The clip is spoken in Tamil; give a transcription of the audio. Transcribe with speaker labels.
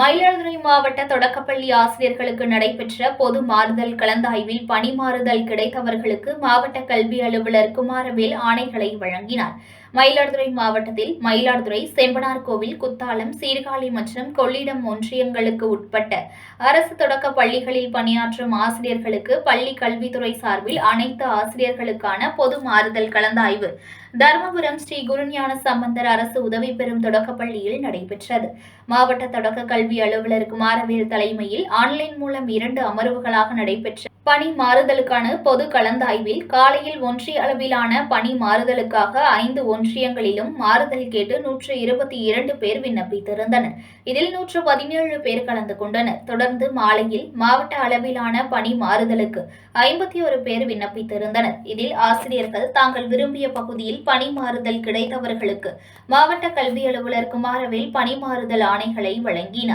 Speaker 1: மயிலாடுதுறை மாவட்ட தொடக்கப்பள்ளி ஆசிரியர்களுக்கு நடைபெற்ற பொது மாறுதல் கலந்தாய்வில் பணி மாறுதல் கிடைத்தவர்களுக்கு மாவட்ட கல்வி அலுவலர் குமாரவேல் ஆணைகளை வழங்கினார். மயிலாடுதுறை மாவட்டத்தில் மயிலாடுதுறை செம்பனார் கோவில் குத்தாலம் சீர்காழி மற்றும் கொள்ளிடம் ஒன்றியங்களுக்கு உட்பட்ட அரசு தொடக்க பள்ளிகளில் பணியாற்றும் ஆசிரியர்களுக்கு பள்ளி கல்வித்துறை சார்பில் அனைத்து ஆசிரியர்களுக்கான பொது மாறுதல் கலந்தாய்வு தருமபுரம் ஸ்ரீ குருஞான சம்பந்தர் அரசு உதவி பெறும் தொடக்கப்பள்ளியில் நடைபெற்றது. மாவட்ட தொடக்க கல்வி அலுவலர் குமாரவேல் தலைமையில் ஆன்லைன் மூலம் இரண்டு அமர்வுகளாக நடைபெற்ற பணி மாறுதலுக்கான பொது கலந்தாய்வில் காலையில் ஒன்றிய அளவிலான பணி மாறுதலுக்காக ஐந்து ஒன்றியங்களிலும் மாறுதல் கேட்டு நூற்று இருபத்தி இரண்டு பேர் விண்ணப்பித்திருந்தனர். இதில் நூற்று பதினேழு பேர் கலந்து கொண்டனர். தொடர்ந்து மாலையில் மாவட்ட அளவிலான பணி மாறுதலுக்கு ஐம்பத்தி ஒரு பேர் விண்ணப்பித்திருந்தனர். இதில் ஆசிரியர்கள் தாங்கள் விரும்பிய பகுதியில் பணி மாறுதல் கிடைத்தவர்களுக்கு மாவட்ட கல்வி அலுவலர் குமாரவேல் பணி மாறுதல் ஆணைகளை வழங்கினார்.